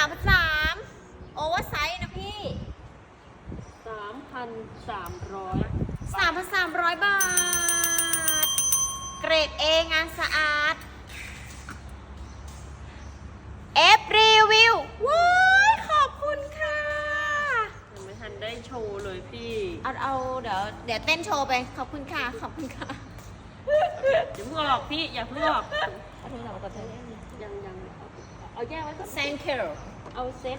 ามพันสามโอเวอร์ไซส์นะพี่สามพันสามร้อยสามพันสามร้อยบาท เกรดเองานสะอาดเอฟรีวิวว้ายขอบคุณค่ะ ยังไม่ทันได้โชว์เลยพี่เอาเอาเดี๋ยวเดี๋ยวเต้นโชว์ไป ขอบคุณค่ะ ขอบคุณค่ะอย่าเพิ่งออกพี่อย่าเพิ่งออกเอาโทรศัพท์มาก่อนเถอะยังยัง เอาเอาแยกไว้ก่อน thank you เอาเซ็ต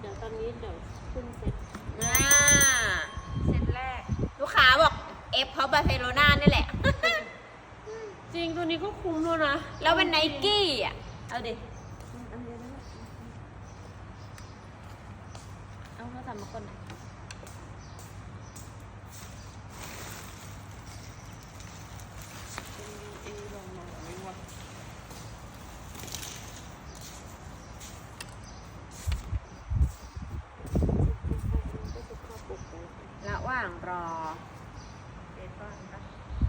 เดี๋ยวตอนนี้เดี๋ยวขึ้นเซ็ตอ่าเซ็ตแรก ลูกค้าบอกเอฟเพราะบาร์เซโลนานี่แหละ จริงตัวนี้ก็คุ้มแล้วนะแล้วเป็นไนกี้อะ เอาดิอันเดียวนะเอาโทรศัพท์มาก่อนหน่อยเป็นเอลองมาไหมวะ ระหว่างรอ เอฟอนปะ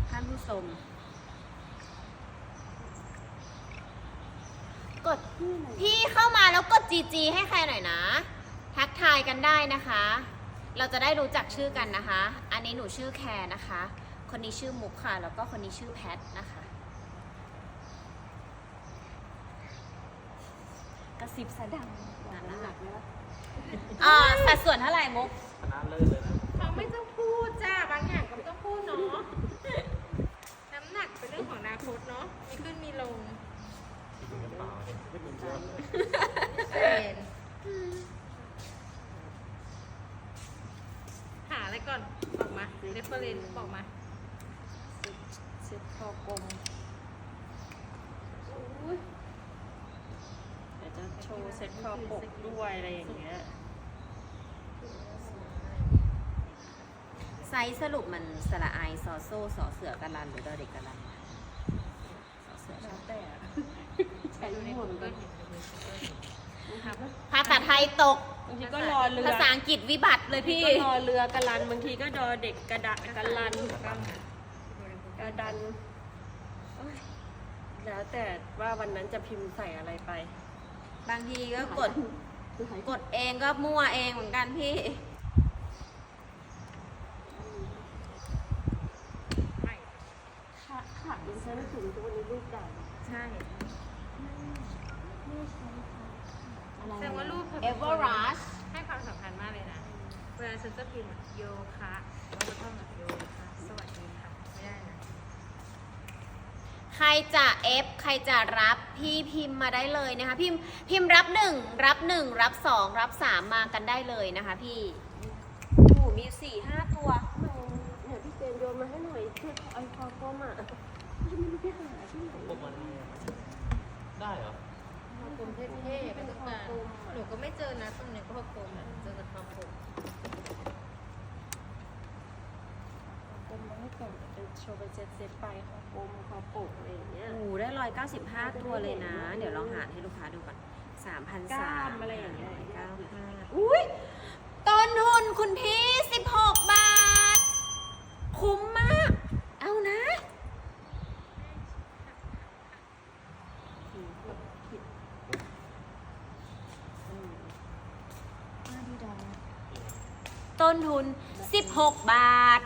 ท่านผู้ชม กด พี่เข้ามาแล้วกด GG ให้ใครหน่อยนะ ทักทายกันได้นะคะ เราจะได้รู้จักชื่อกันนะคะ อันนี้หนูชื่อแคร์นะคะ คนนี้ชื่อมุกค่ะ แล้วก็คนนี้ชื่อแพทนะคะ กระซิบสะดังน้ำหนักไหมวะอ่าสัดส่วนเท่าไหร่มุก คณะเลิศเลยนะ เขาไม่ต้องพูดจ้า บางอย่างก็ไม่ต้องพูดเนาะ น้ำหนักเป็นเรื่องของอนาคตเนาะ มีขึ้นมีลง กินกระเป๋าเห็นไม่ถึงเยอะ เป็นหาอะไรก่อน บอกมา เรฟเฟอร์เรนบอกมา เซ็ตคอกลม เดี๋ยวจะโชว์เซ็ตคอปก ด้วยอะไรอย่างเงี้ย ไซส์สรุปมันสระไอซอโซ่สอเสือกันลันหรือดอเด็กกันลันสอเสือแล้วแต่อะใช้หมดเลยนะครับภาษาไทยตก บางทีก็รอเรือภาษาอังกฤษวิบัติเลยพี่ ก็รอเรือกระลันบางทีก็ดอเด็กกระดะกระลันกระดันโอ๊ยแล้วแต่ว่าวันนั้นจะพิมพ์ใส่อะไรไป บางทีก็กด กดเองก็มั่วเองเหมือนกันพี่ขาขาดิฉันถึงตัวนี้รูปเก่าใช่แสดงว่ารูปเอเวอร์รัชให้ความสำคัญมากเลยนะ เวลาฉันจะพิมพ์โยคะแล้วก็ต้องแบบโยคะสวัสดีค่ะ ไม่ได้นะ ใครจะเอฟใครจะรับพี่พิมพ์มาได้เลยนะคะ พิมพ์พิมพ์รับหนึ่งรับหนึ่งรับสองรับสามมากันได้เลยนะคะพี่โอ้มีสี่ห้าตัวเนี่ยพี่เจนโยนมาให้หน่อยคือไอคอฟอมอะ เซ็ตเซ็ตไปขอมขอปกอะไรเงี้ย โอ้ได้ร้อยเก้าสิบห้าตัวเลยนะ เดี๋ยวลองหารให้ลูกค้าดูก่อนสามพันสามอะไรอย่างเงี้ย เก้าห้าอุ้ยต้นทุนคุณพี่สิบหกบาท คุ้มมาก เอานะต้นทุน 16 บาท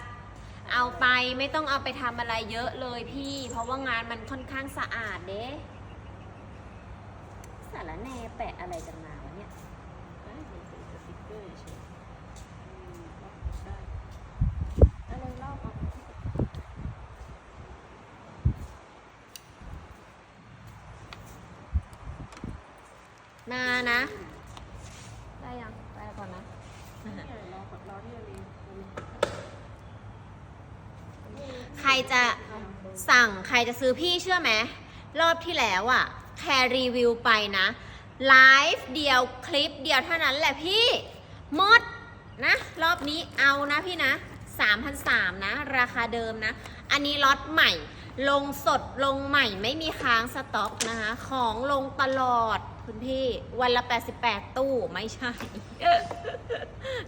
ไปไม่ต้องเอาไปทำอะไรเยอะเลยพี่ เพราะว่างานมันค่อนข้างสะอาดเด้สารแนแปะอะไรกันมาวะเนี่ยสติ๊กเกอร์เฉยอืมได้ อะไรลอกเอานานะ ได้ยัง ได้ก่อนนะ เนี่ยรอก่อนรอที่จะรีวิว ใครจะสั่งใค รจะซื้อพี่เชื่อไหมรอบที่แล้วอะแครีวิวไปนะไลฟ์เดียวคลิปเดียวเท่านั้นแหละพี่หมดนะรอบนี้เอานะพี่นะ3,003นะ ราคาเดิมนะ อันนี้ล็อตใหม่ ลงสดลงใหม่ไม่มีค้างสต็อกนะคะ ของลงตลอดคุณพี่วันละ 88 ตู้ไม่ใช่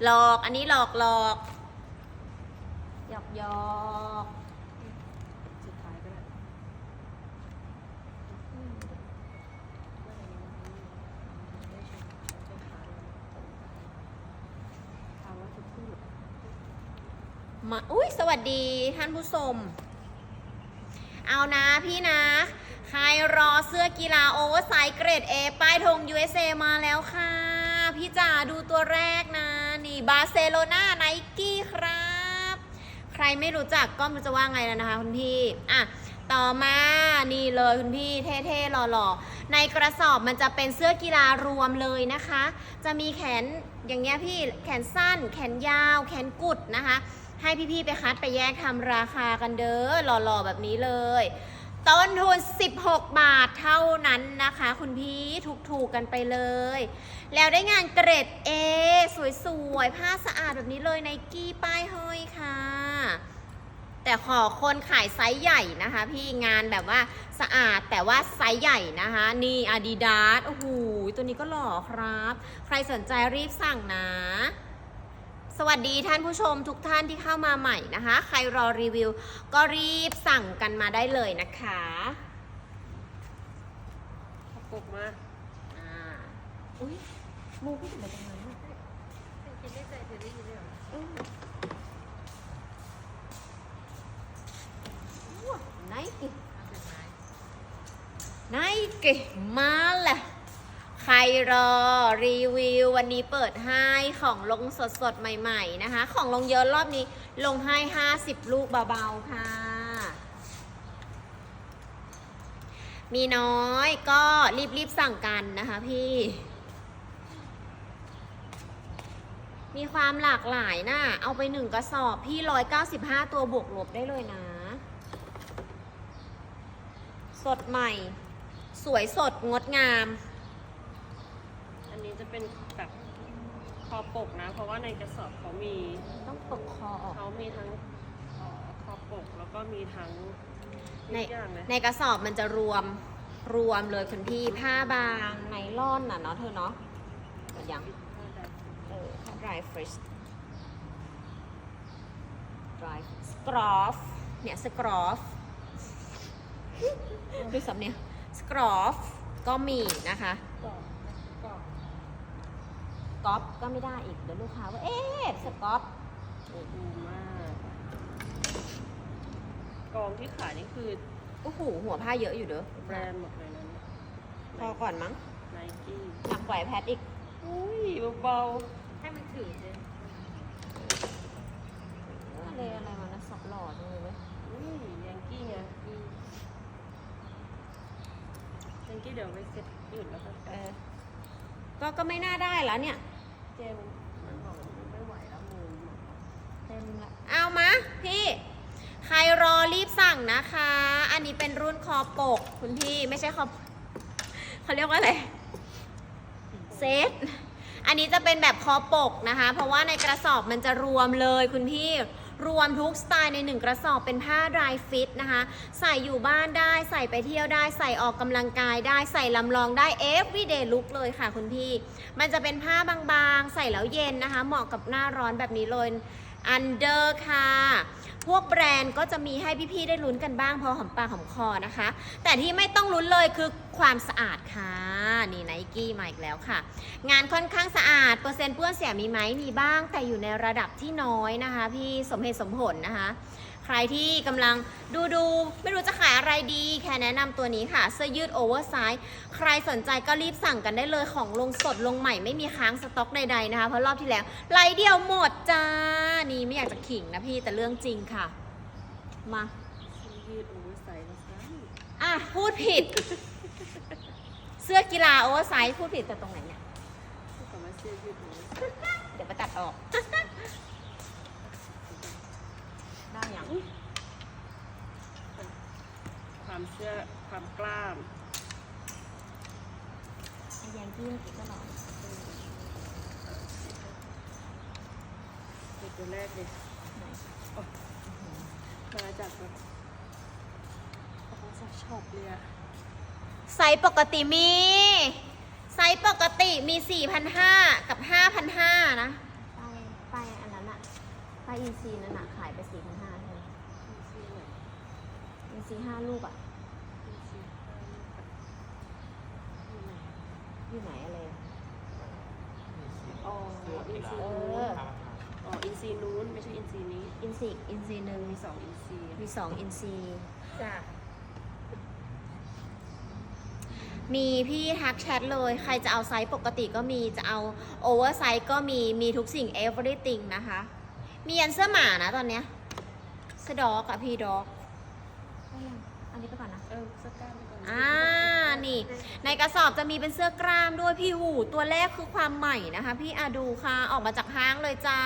หลอกอันนี้หลอกหลอกหยอกหยอก สุดท้ายก็ได้ไม่ใช่ไม่ขายเอาว่าจะพูด มาอุ้ยสวัสดีท่านผู้ชม เอานะพี่นะ ใครรอเสื้อกีฬาโอเวอร์ไซส์เกรด A ป้ายธง USA มาแล้วค่ะ พี่จ๋าดูตัวแรกนะ นี่บาร์เซโลนาไนกี้ครับ ใครไม่รู้จักก็มันจะว่าไงแล้วนะคะคุณพี่ อะ ต่อมานี่เลยคุณพี่เท่ๆหล่อๆ ในกระสอบมันจะเป็นเสื้อกีฬารวมเลยนะคะ จะมีแขนอย่างเงี้ยพี่แขนสั้น แขนยาว แขนกุดนะคะ ให้พี่ๆไปคัดไปแยกทำราคากันเด้อหล่อๆแบบนี้เลยต้นทุน 16 บาทเท่านั้นนะคะ คุณพี่ถูกๆกันไปเลย แล้วได้งานเกรด A สวยๆ ผ้าสะอาดแบบนี้เลยไนกี้ป้ายห้อยค่ะ แต่ขอคนขายไซส์ใหญ่นะคะ พี่งานแบบว่าสะอาดแต่ว่าไซส์ใหญ่นะคะ นี่ Adidas โอ้โหตัวนี้ก็หล่อครับ ใครสนใจรีบสั่งนะ สวัสดีท่านผู้ชมทุกท่านที่เข้ามาใหม่นะคะ ใครรอรีวิว ก็รีบสั่งกันมาได้เลยนะคะเอาปกมา อ่า อุ้ยมูพี่ถึงไปตรงนั้นอะ คิดได้ใจเธอได้ยินเลยเหรอ อืมว้าวไนกี้ กมาแหละใครรอรีวิววันนี้เปิดให้ของลงสดๆใหม่ๆนะคะ ของลงเยอะรอบนี้ลงให้ 50 ลูกเบาๆค่ะ มีน้อยก็รีบๆสั่งกันนะคะพี่ มีความหลากหลายนะเอาไปหนึ่งกระสอบพี่ร้อยเก้าสิบห้าตัวบวกลบได้เลยนะ สดใหม่ สวยสดงดงาม อันนี้จะเป็นแบบคอปกนะ เพราะว่าในกระสอบเขามีต้องปกคอออก เขามีทั้งเอ่อคอปกแล้วก็มีทั้งในทุกอย่างเลยในกระสอบมันจะรวมรวมเลยคุณพี่ผ้าบางไนล่อนน่ะเนาะเธอเนาะหมดยังเออผ้า dry fresh dry scroff เนี่ย scroff ดูสำเนียง scroff ก็มีนะคะกรอบกรอบก๊อปก็ไม่ได้อีก เดี๋ยวลูกค้าว่า เอ๊ะสก๊อปโอ้ดูมากกองที่ขายนี่คือโอ้โหหัวผ้าเยอะอยู่เด้อแบรนด์หมดเลยนะเนี่ยพอก่อนมั้งไนกี้หนักกว่าไอแพดอีก อุ้ยเบาให้มันถือเลยอะไรอะไรมานะสับหลอดเลยเว้ย ๆอุ้ยยังกี้ไง ยังกี้เดี๋ยวไปเซ็ตอื่นแล้วกันเออก็ก็ไม่น่าได้แล้วเนี่ย เจมมันบอกมันไม่ไหวแล้วมือเต็มละเอามาพี่ ใครรอรีบสั่งนะคะ อันนี้เป็นรุ่นคอปก คุณพี่ไม่ใช่คอเขาเรียกว่าอะไรเซตอันนี้จะเป็นแบบคอปกนะคะ เพราะว่าในกระสอบมันจะรวมเลยคุณพี่ รวมทุกสไตล์ในหนึ่งกระสอบเป็นผ้า dry fit นะคะ ใส่อยู่บ้านได้ใส่ไปเที่ยวได้ใส่ออกกำลังกายได้ใส่ลำลองได้ everyday look เลยค่ะคุณพี่ มันจะเป็นผ้าบางๆ ใส่แล้วเย็นนะคะ เหมาะกับหน้าร้อนแบบนี้เลยอันเดอร์ค่ะ พวกแบรนด์ก็จะมีให้พี่ๆได้ลุ้นกันบ้างพอหอมปากหอมคอนะคะ แต่ที่ไม่ต้องลุ้นเลยคือความสะอาดค่ะ นี่ไนกี้มาอีกแล้วค่ะ งานค่อนข้างสะอาด เปอร์เซ็นต์เปื้อนเสียมีไหมมีบ้าง แต่อยู่ในระดับที่น้อยนะคะ พี่สมเหตุสมผลนะคะ ใครที่กำลังดูดูไม่รู้จะขายอะไรดี แค่แนะนำตัวนี้ค่ะ เสื้อยืดโอเวอร์ไซส์ใครสนใจก็รีบสั่งกันได้เลยของลงสดลงใหม่ไม่มีค้างสต็อกใดๆนะคะเพราะรอบที่แล้วไลน์เดียวหมดจ้านี่ไม่อยากจะขิงนะพี่แต่เรื่องจริงค่ะ มาเสื้อยืดโอเวอร์ไซส์นะคะอะพูดผิด เสื้อกีฬาโอเวอร์ไซส์พูดผิดแต่ตรงไหนเนี่ยพูดคำว่าเสื้อยืดโอเวอร์ไซส์เดี๋ยวไปตัดออก ได้ยังความเสื้อความกล้ามไอ้แยงกี้เมื่อกี้ก็หรอเด็กตัวแรกเลยโอ๊ยมาจากแบบออกมาจากช็อปเลยอะ ไซส์ปกติมี ไซส์ปกติมี 4,500 กับ 5,500 นะป้ายป้ายอันนั้นอะป้ายอินซีนั่นอะขายไป 4,500ใช่ไหมซีไหนอินซีห้าลูกอะซีอยู่ไหนอยู่ไหนอะไรอะอ๋ออินซีเอนู้อนอ๋ออินซีนู้นไม่ใช่อินซีนี้อินซีอินซีหนึ่งมีสองอินซีมีสองอินซี จ้ะ มีพี่ทักแชทเลย ใครจะเอาไซส์ปกติก็มี จะเอาโอเวอร์ไซส์ก็มี มีทุกสิ่ง everything นะคะ มียันเสื้อหมานะตอนเนี้ยเสื้อดอกอะพี่ดอกได้ยังอันนี้ไปก่อนนะ เออสกล้ามไปก่อนอ่า นี่ ในกระสอบจะมีเป็นเสื้อกล้ามด้วยพี่หู ตัวแรกคือความใหม่นะคะ พี่อาดูค่ะ ออกมาจากห้างเลยจ้า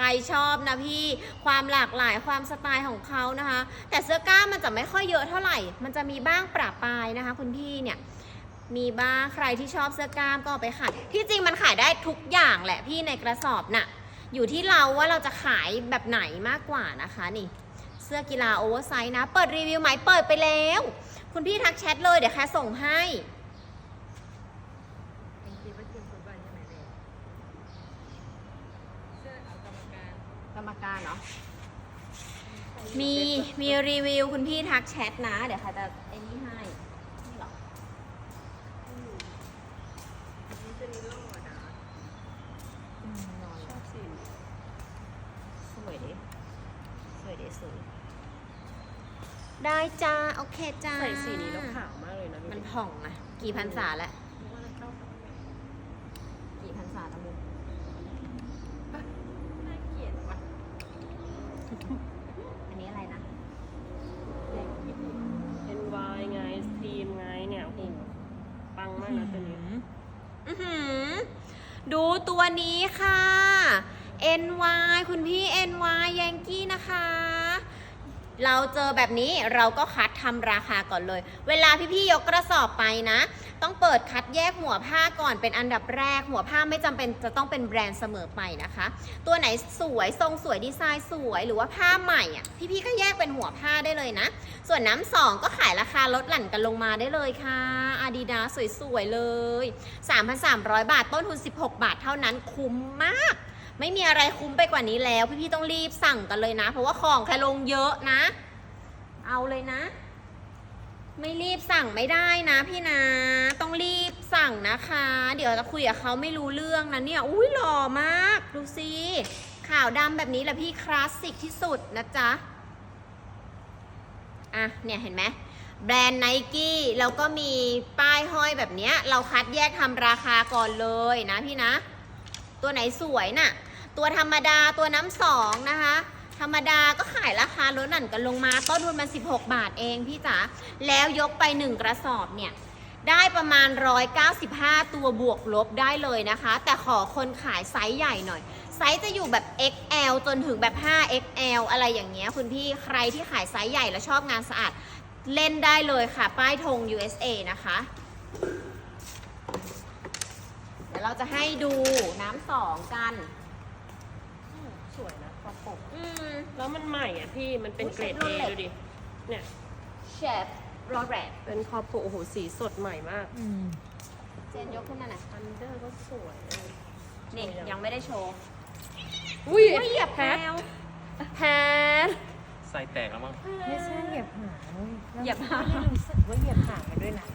ใครชอบนะพี่ความหลากหลายความสไตล์ของเขานะคะ แต่เสื้อกล้ามมันจะไม่ค่อยเยอะเท่าไหร่ มันจะมีบ้างประปายนะคะ คุณพี่เนี่ยมีบ้างใครที่ชอบเสื้อกล้ามก็ไปขายที่จริงมันขายได้ทุกอย่างแหละพี่ในกระสอบน่ะอยู่ที่เราว่าเราจะขายแบบไหนมากกว่านะคะนี่ เสื้อกีฬาโอเวอร์ไซส์นะ เปิดรีวิวไหมเปิดไปแล้ว คุณพี่ทักแชทเลยเดี๋ยวแค่ส่งให้ คิดว่าทีมฟุตบอลใช่ไหมเนี่ยเสื้อเอากรรมการ กรรมการเนาะมีมีรีวิวคุณพี่ทักแชทนะ เดี๋ยวค่ะจะไอ้นี่ให้นี่เหรออันนี้จะมีโล่นะอืมนอนชอบสีสวยดิสวยดิสวยได้จ้า โอเคจ้าใส่สีนี้แล้วขาวมากเลยนะดูดิมันผ่องนะกี่พันษาแล้ว เพราะว่าเราเข้ากับเนี่ย กี่พันษาตะมุก น่าเกลียดว่ะ อันนี้อะไรนะ เป็นวายไงสตรีมไงเนี่ยโอ้โหปังมากนะตัวนี้ อื้อหือดูตัวนี้ค่ะ NY คุณพี่ NY ยังกี้นะคะ เราเจอแบบนี้เราก็คัดทำราคาก่อนเลย เวลาพี่ๆยกกระสอบไปนะ ต้องเปิดคัดแยกหัวผ้าก่อนเป็นอันดับแรก หัวผ้าไม่จำเป็นจะต้องเป็นแบรนด์เสมอไปนะคะ ตัวไหนสวยทรงสวยดีไซน์สวยหรือว่าผ้าใหม่อะพี่ๆก็แยกเป็นหัวผ้าได้เลยนะ ส่วนน้ำสองก็ขายราคาลดหลั่นกันลงมาได้เลยค่ะอาดิดาสวยๆเลย 3,300 บาทต้นทุน 16 บาทเท่านั้นคุ้มมาก ไม่มีอะไรคุ้มไปกว่านี้แล้ว พี่ๆต้องรีบสั่งกันเลยนะ เพราะว่าของแคลงเยอะนะ เอาเลยนะ ไม่รีบสั่งไม่ได้นะ พี่นะ ต้องรีบสั่งนะคะ เดี๋ยวจะคุยกับเขาไม่รู้เรื่องนะเนี่ย อุ้ยหล่อมาก ดูสิขาวดำแบบนี้แหละพี่คลาสสิกที่สุดนะจ๊ะ อะ เนี่ยเห็นไหมแบรนด์ไนกี้แล้วก็มีป้ายห้อยแบบเนี้ยเราคัดแยกทำราคาก่อนเลยนะพี่นะ ตัวไหนสวยน่ะ ตัวธรรมดาตัวน้ำสองนะคะ ธรรมดาก็ขายราคาลดหลั่นกันลงมาต้นทุนมัน16 บาทเองพี่จ๋าแล้วยกไป 1 กระสอบเนี่ยได้ประมาณ 195 ตัวบวกลบได้เลยนะคะ แต่ขอคนขายไซส์ใหญ่หน่อย ไซส์จะอยู่แบบ XL จนถึงแบบ 5XL อะไรอย่างเงี้ยคุณพี่ใครที่ขายไซส์ใหญ่แล้วชอบงานสะอาด เล่นได้เลยค่ะ ป้ายธง USA นะคะ เดี๋ยวเราจะให้ดูน้ำสองกัน วยนะคอปกอืม แล้วมันใหม่อะพี่มันเป็นอุ๊ยเกรดรุ่เอนเหล็กดูดิ เนี่ย เชฟโรแรดเป็นคอปกโอ้โหสีสดใหม่มากเจนยกขึ้นมาหน่อยอันเดอร์ก็สวยนี่ยังไม่ได้โชว์อุ้ยอุ้ยเหยียบแพแพทวแพทใส่แตกแล้วมั้งไม่ใช่เหยียบหางเว้ยเหยียบหางไม่ได้รู้สึกว่าเหยียบหางมันด้วยนะ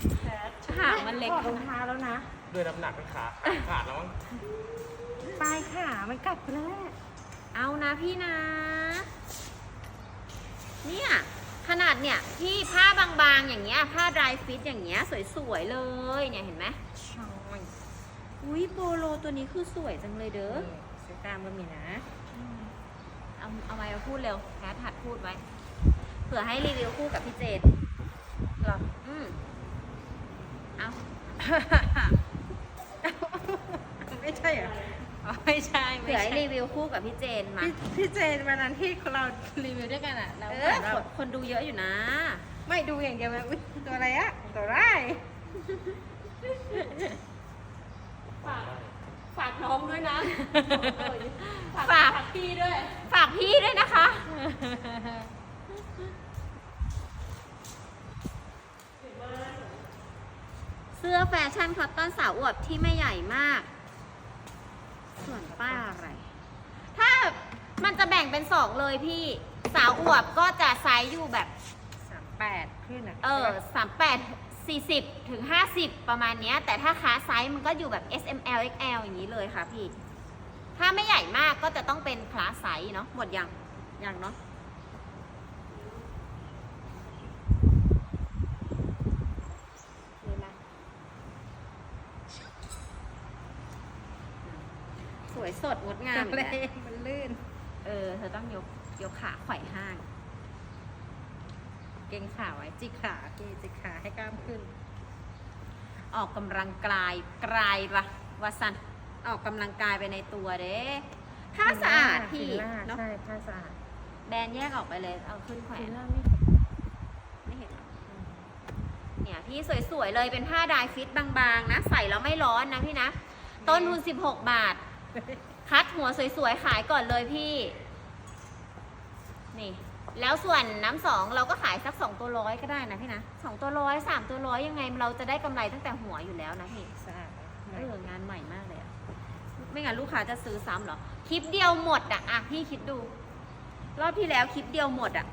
หางมันเล็กถอดรองเท้าแล้วนะ ด้วยน้ำหนักมันขาขาดแล้วมั้งปลายขามันกลับไปแล้วแหละ เอานะพี่นะ เนี่ย ขนาดเนี่ยพี่ผ้าบางๆอย่างเงี้ย ผ้าดรายฟิตอย่างเงี้ยสวยๆเลยเนี่ยเห็นไหมชอยอุ้ยโปโลตัวนี้คือสวยจังเลยเด้อนี่เสื้อกล้ามก็มีนะ เอาเอาไว้มาพูดเร็วแคทหัดพูดไว้ เผื่อให้รีวิวคู่กับพี่เจนหรอ อืมเอา ไม่ใช่เหรอ อ๋อไม่ใช่ไม่เผื่อให้ใช่รีวิวคู่กับพี่เจนมา พี่พี่เจนวันนั้นที่เรารีวิวด้วยกันอะเราเอเหมืออนแบคบนคนดูเยอะอยู่นะ ไม่ดูอย่างเดียวเลยอุ๊ยตัวอะไรอะตัวไรายฝากฝากน้องด้วยนะฝาก ฝากฝากพี่ด้วย ฝากพี่ด้วยนะคะ เสื้อแฟชั่นคอตตอนสาวอวบที่ไม่ใหญ่มาก ส่วนป้าอะไร ถ้ามันจะแบ่งเป็นสองเลยพี่สาวอวบก็จะไซส์อยู่แบบ สามแปดขึ้นอะเออใช่ปะสามแปดสี่สิบถึงห้าสิบประมาณเนี้ย แต่ถ้าค้าไซส์มันก็อยู่แบบ S M L X L อย่างนี้เลยค่ะพี่ ถ้าไม่ใหญ่มากก็จะต้องเป็นคลาสไซส์เนาะหมดยังยังเนาะ สวยสดงดงามเลอีกแล้วยมันลื่น เออ เธอต้องยกยกขาไขว่ห้าง เก่งขาไว้ จิกขาพี่จิกขาให้กล้ามขึ้น ออกกำลังกายกลายละวาสันออกกำลังกายไปในตัวเด้ผ้าสะอาดพี่ฟิลล่าเนาะใช่ผ้าสะอาดแบรนด์แยกออกไปเลย เอาขึ้นแขวฟินลล่าไม่ไม่เห็นหรอเนี่ยพี่สวยๆเลยเป็นผ้าดายฟิตบางๆ นะ ใส่แล้วไม่ร้อนนะพี่นะ ต้นทุน 16 บาท คัดหัวสวยๆ ขายก่อนเลยพี่ นี่ แล้วส่วนน้ำสองเราก็ขายสักสองตัวร้อยก็ได้นะพี่นะสองตัวร้อยสามตัวร้อยยังไง เราจะได้กำไรตั้งแต่หัวอยู่แล้วนะพี่สะอาดเอองานใหม่มากเลยอะไม่งั้นลูกค้าจะซื้อซ้ำเหรอ คลิปเดียวหมดอะอะพี่คิดดู รอบที่แล้วคลิปเดียวหมดอะ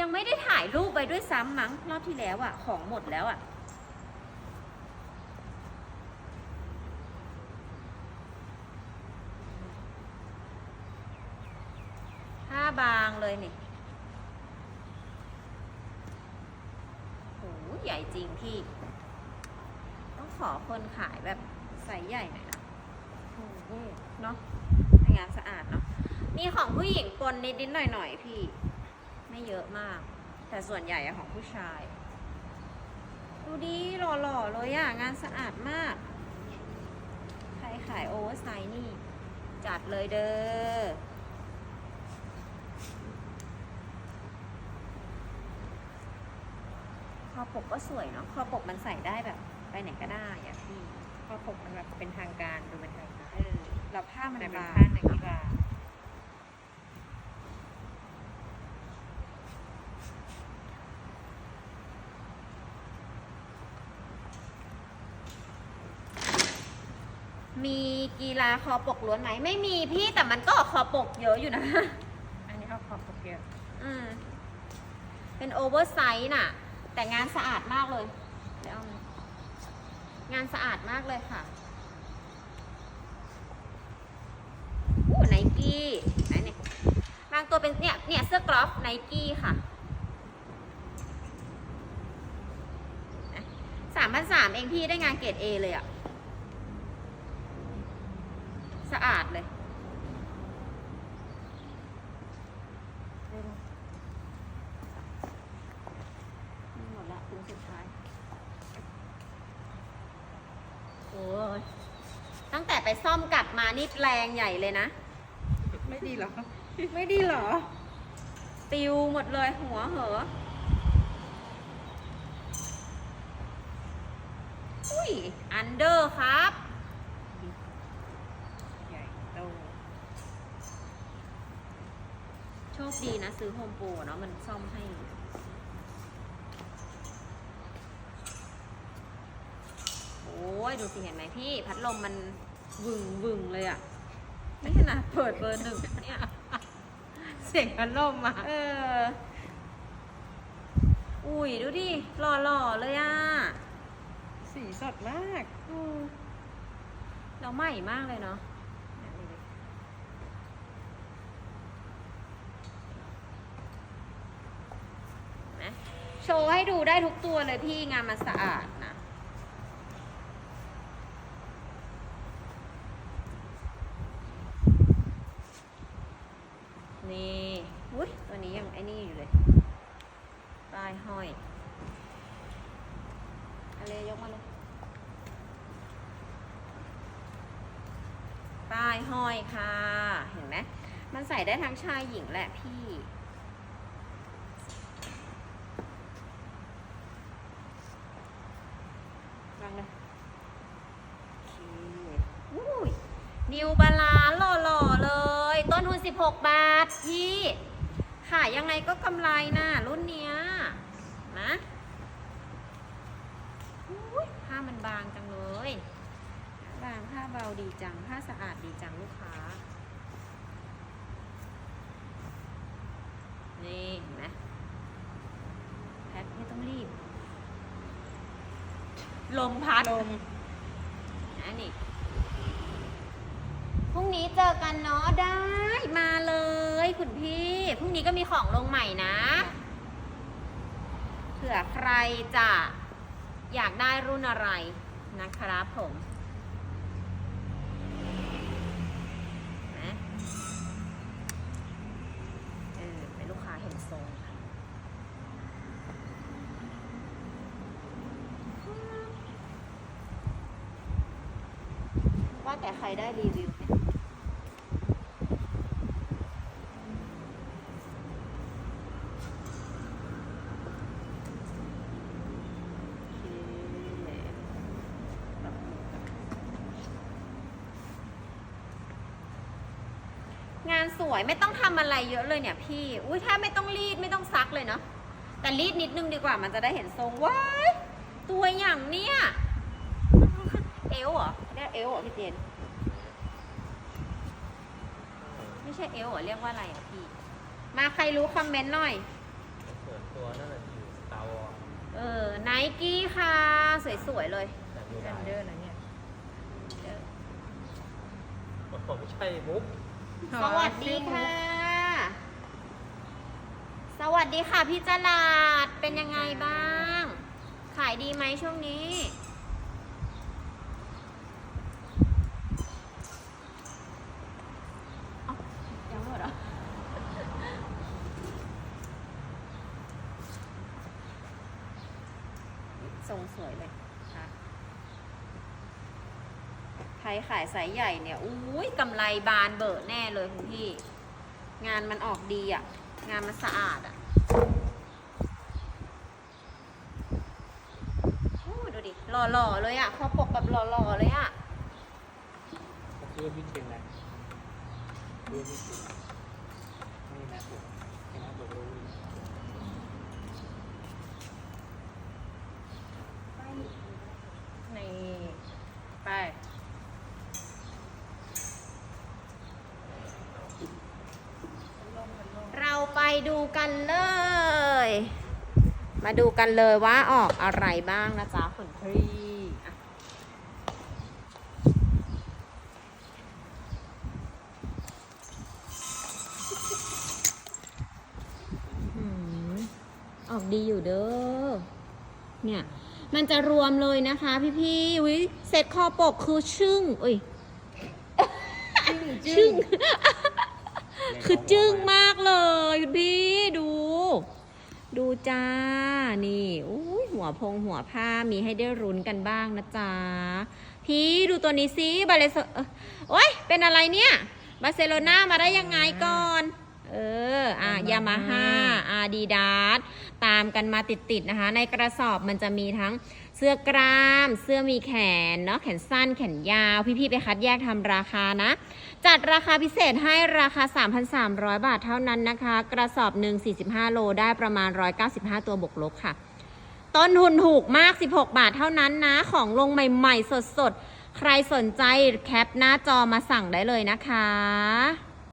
ยังไม่ได้ถ่ายรูปไปด้วยซ้ำมั้งรอบที่แล้วอะของหมดแล้วอะผ้าบางเลยนี่โหใหญ่จริงพี่ ต้องขอคนขายแบบไซส์ใหญ่หน่อยนะอืมเนาะงานสะอาดเนาะมีของผู้หญิงปนนิดๆหน่อยๆพี่ ไม่เยอะมาก แต่ส่วนใหญ่อะของผู้ชาย ดูดีหล่อๆเลยอะงานสะอาดมาก ใครขายโอเวอร์ไซส์นี่ จัดเลยเด้อคอปกก็สวยเนาะคอปกมันใส่ได้แบบ ไปไหนก็ได้อะพี่พอปกมันแบบเป็นทางการดูเป็นทางการเออแล้วผ้ามันแต่เป็นบางผ้าหนังกีฬา มีกีฬาคอปกล้วนไหมไม่มีพี่แต่มันก็คอปกเยอะอยู่นะ อันนี้เอาขอบปกเยอะอืม เป็นโอเวอร์ไซส์น่ะ แต่งานสะอาดมากเลยเดี๋ยวเอามางานสะอาดมากเลยค่ะอู้ไนกี้ไหนเนี่ยบางตัวเป็นเนี่ยเนี่ยเสื้อกรอฟไนกี้ค่ะสามพันสามเองพี่ได้งานเกรดเอเลยอะ สะอาดเลยหมดละถุงสุดท้าย โอ้ยตั้งแต่ไปซ่อมกลับมานี่แรงใหญ่เลยนะ ไม่ดีเหรอ ไม่ดีเหรอปิวหมดเลยหัวเหอะอุ้ย อันเดอร์ครับ ใหญ่โต โช คดีนะ ซื้อโฮมโปรเนาะมันซ่อมให้ โอ้ด้วยดูสิเห็นไหมพี่ พัดลมมันวึงวึงเลยอะนี่ขนาดเปิดเบอร์หนึ่งเนี่ย เสียงพัดลมอะเออ อุ้ย ดูดิหล่อๆเลยอะสีสดมาก อืมเราใหม่มากเลยเนาะเนี่ยดูดิเห็นไหม โชว์ให้ดูได้ทุกตัวเลยพี่งานมันสะอาดนะ นี่อุ้ยตัวนี้ยังไอ้นี่อยู่เลย ปลายห้อยอะไรยกมาเลยป้ายห้อยค่ะ เห็นไหม มันใส่ได้ทั้งชายหญิงแหละพี่ วางเลยโอเคอุ้ยนิวบาลานซ์หล่อๆเลย ต้นทุน 16 บาท พี่ ขายยัง ไงก็กำไรนะรุ่นเนี้ยนะอุ้ยผ้ามันบางจังเลย บางผ้าเบาดีจัง ผ้าสะอาดดีจังลูกค้า นี่เห็นไหมแพ็คไม่ต้องรีบ ลมพัดลมนะนี่ พรุ่งนี้เจอกันเนาะได้มาเลยคุณพี่พรุ่งนี้ก็มีของลงใหม่นะเผื่อใครจะอยากได้รุ่นอะไรนะครับผมนะเป็นลูกค้าเห็นทรงค่ะว่าแต่ใครได้รีวิวไหมโอเคงานสวย ไม่ต้องทำอะไรเยอะเลยเนี่ยพี่ อุ้ยถ้าไม่ต้องรีดไม่ต้องซักเลยเนาะ แต่รีดนิดนึงดีกว่ามันจะได้เห็นทรงว้ายตัวอย่างเนี้ยเอวเหรอเรียกเอวเหรอพี่เจน ไม่ใช่เอวเหรอเรียกว่าอะไรอะพี่ มาใครรู้คอมเมนต์หน่อยเปิดตัวนั่นแหละอยู่สตาร์วอร์เออไนกี้ค่ะ สวยๆเลยแต่ดูแอได้นเดอร์นะเนี่ยผมไม่ใช่มุก สวัสดีค่ะ สวัสดีค่ะพี่จลาดเป็นยังไงบ้าง ขายดีไหมช่วงนี้ เอ้ายังไม่หมดเหรอ ทรงสวยเลยค่ะใคร ขายสายใหญ่เนี่ยอุ้ยกำไรบานเบิดแน่เลยคุณพี่ งานมันออกดีอะ่ะ งานมันสะอาดอะ่ะดูดิหล่อๆเลยอะ่ะขอปกแบบหล่อๆเลยอะ่ะคือพี่เชนนะคือพี่เชนนะผมนี่นะผมรู้ นี่ไป เราไป ดูกันเลย มาดูกันเลยว่าออกอะไรบ้างนะจ๊ะคุณพี่อะอืมออกดีอยู่เด้อ เนี่ย มันจะรวมเลยนะคะพี่พี่ๆวิเซ็ตคอปกคือชึ่งอุ้ยชึ่ง คือจึ้งมากเลยพี่ดู ดูจ้า นี่อุ้ยหัวพงหัวผ้ามีให้ได้รุนกันบ้างนะจ๊ะ พี่ดูตัวนี้สิบาเลโซเอ้ยเป็นอะไรเนี่ยบาร์เซโลนามาได้ยังไงก่อนเออ อะ ยามาฮ่าอาดิดาส ตามกันมาติดๆนะคะ ในกระสอบมันจะมีทั้ง สื้อกล้าม เสื้อมีแขนเนาะแขนสั้นแขนยาว พี่ๆไปคัดแยกทำราคานะ จัดราคาพิเศษให้ราคา 3,300 บาทเท่านั้นนะคะ กระสอบหนึ่ง45 โลได้ประมาณ 195 ตัวบวกลบค่ะต้นทุนถูกมาก 16 บาทเท่านั้นนะ ของลงใหม่ ๆ สดๆ ใครสนใจแคปหน้าจอมาสั่งได้เลยนะคะ